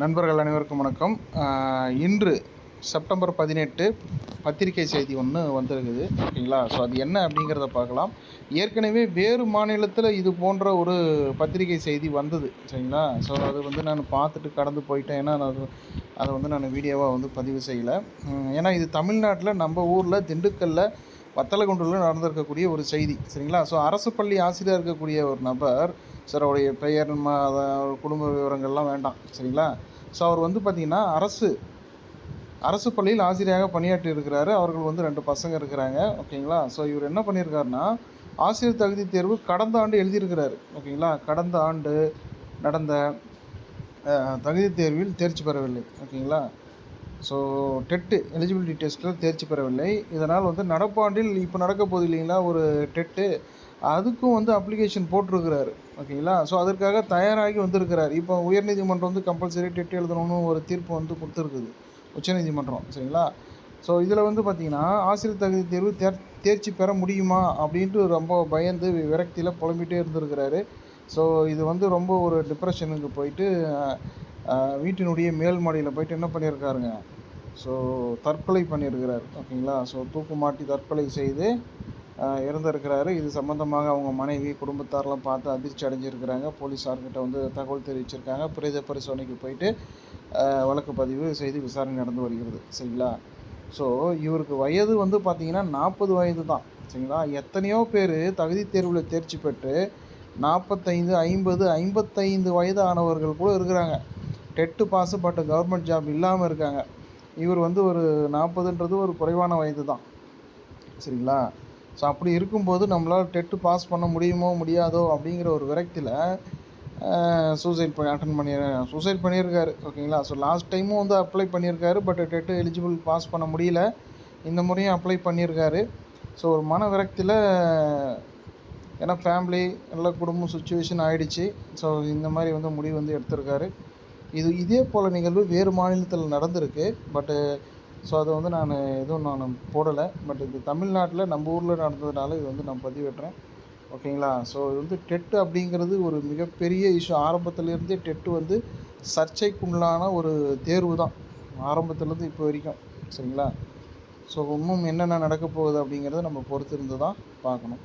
நண்பர்கள் அனைவருக்கும் வணக்கம். இன்று செப்டம்பர் பதினெட்டு பத்திரிகை செய்தி ஒன்று வந்திருக்குது. ஓகேங்களா? ஸோ அது என்ன அப்படிங்கிறத பார்க்கலாம். ஏற்கனவே வேறு மாநிலத்தில் இது போன்ற ஒரு பத்திரிகை செய்தி வந்தது. சரிங்களா? ஸோ அது வந்து நான் பார்த்துட்டு கடந்து போயிட்டேன். ஏன்னா நான் அது அதை வந்து நான் வீடியோவாக வந்து பதிவு செய்யலை. ஏன்னா இது தமிழ்நாட்டில் நம்ம ஊரில் திண்டுக்கல்லில் வத்தலகுண்டில் நடந்திருக்கக்கூடிய ஒரு செய்தி. சரிங்களா? ஸோ அரசு பள்ளி ஆசிரியர் இருக்கக்கூடிய ஒரு நபர் சார் அவருடைய பெயர் நம்ம அதை குடும்ப விவரங்கள்லாம் வேண்டாம் சரிங்களா? ஸோ அவர் வந்து பார்த்திங்கன்னா அரசு அரசு பள்ளியில் ஆசிரியராக பணியாற்றி இருக்கிறாரு. அவர்கள் வந்து ரெண்டு பசங்க இருக்கிறாங்க ஓகேங்களா? ஸோ இவர் என்ன பண்ணியிருக்காருன்னா ஆசிரியர் தகுதி தேர்வு கடந்த ஆண்டு எழுதியிருக்கிறாரு ஓகேங்களா? கடந்த ஆண்டு நடந்த தகுதி தேர்வில் தேர்ச்சி பெறவில்லை ஓகேங்களா? ஸோ டெட்டு எலிஜிபிலிட்டி டெஸ்ட்டில் தேர்ச்சி பெறவில்லை. இதனால் வந்து நடப்பாண்டில் இப்போ நடக்க போகுது இல்லைங்களா? ஒரு டெட்டு அதுக்கும் வந்து அப்ளிகேஷன் போட்டிருக்கிறாரு. ஓகேங்களா ஸோ அதற்காக தயாராகி வந்திருக்கிறார். இப்போ உயர்நீதிமன்றம் வந்து கம்பல்சரி டெட் எழுதணும்னு ஒரு தீர்ப்பு வந்து கொடுத்துருக்குது. உச்சநீதிமன்றம். சரிங்களா? ஸோ இதில் வந்து பார்த்திங்கன்னா ஆசிரியர் தகுதி தேர்வு தேர் தேர்ச்சி பெற முடியுமா அப்படின்ட்டு ரொம்ப பயந்து விரக்தியில் புலம்பிகிட்டே இருந்திருக்கிறாரு. ஸோ இது வந்து ரொம்ப ஒரு டிப்ரெஷனுக்கு போயிட்டு வீட்டினுடைய மேல் மாடியில் போயிட்டு என்ன பண்ணியிருக்காருங்க? ஸோ தற்கொலை பண்ணியிருக்கிறார். ஓகேங்களா ஸோ தூக்கு மாட்டி தற்கொலை செய்து இருந்திருக்கிறாரு இறந்திருக்கிறாரு. இது சம்மந்தமாக அவங்க மனைவி குடும்பத்தாரெலாம் பார்த்து அதிர்ச்சி அடைஞ்சிருக்கிறாங்க. போலீஸார்கிட்ட வந்து தகவல் தெரிவிச்சிருக்காங்க. பிரேத பரிசோதனைக்கு போயிட்டு வழக்கு பதிவு செய்து விசாரணை நடந்து வருகிறது. சரிங்களா? ஸோ இவருக்கு வயது வந்து பார்த்திங்கன்னா நாற்பது வயது தான். சரிங்களா? எத்தனையோ பேர் தகுதி தேர்வில் தேர்ச்சி பெற்று நாற்பத்தைந்து ஐம்பது ஐம்பத்தைந்து வயது ஆனவர்கள் கூட இருக்கிறாங்க. TET pass but government job இல்லாமல் இருக்காங்க. இவர் வந்து ஒரு நாற்பதுன்றது ஒரு குறைவான வயது தான். சரிங்களா? ஸோ அப்படி இருக்கும்போது நம்மளால் டெட்டு பாஸ் பண்ண முடியுமோ முடியாதோ அப்படிங்கிற ஒரு விரக்தியில் சூசைட் பண்ணி அட்டன் பண்ணி சூசைட் பண்ணியிருக்காரு ஓகேங்களா? ஸோ லாஸ்ட் டைமும் வந்து அப்ளை பண்ணியிருக்காரு பட் டெட்டு எலிஜிபிள் பாஸ் பண்ண முடியல. இந்த முறையும் அப்ளை பண்ணியிருக்காரு. ஸோ ஒரு மன விரக்தியில் ஏன்னா ஃபேமிலி எல்லா குடும்பம் சுச்சுவேஷன் ஆகிடுச்சு ஸோ இந்த மாதிரி வந்து முடிவு வந்து எடுத்திருக்காரு. இது இதே போல் நிகழ்வு வேறு மாநிலத்தில் நடந்திருக்கு. பட்டு ஸோ அதை வந்து நான் எதுவும் நான் போடலை. பட் இது தமிழ்நாட்டில் நம்ம ஊரில் நடந்ததுனால இது வந்து நான் பதிவிட்டுறேன் ஓகேங்களா? ஸோ இது வந்து டெட்டு அப்படிங்கிறது ஒரு மிகப்பெரிய இஷ்யூ. ஆரம்பத்துலேருந்தே டெட்டு வந்து சர்ச்சைக்குள்ளான ஒரு தேர்வு தான். ஆரம்பத்துலேருந்து இப்போ வரைக்கும். சரிங்களா? ஸோ இன்னும் என்னென்ன நடக்க போகுது அப்படிங்கிறத நம்ம பொறுத்திருந்து தான் பார்க்கணும்.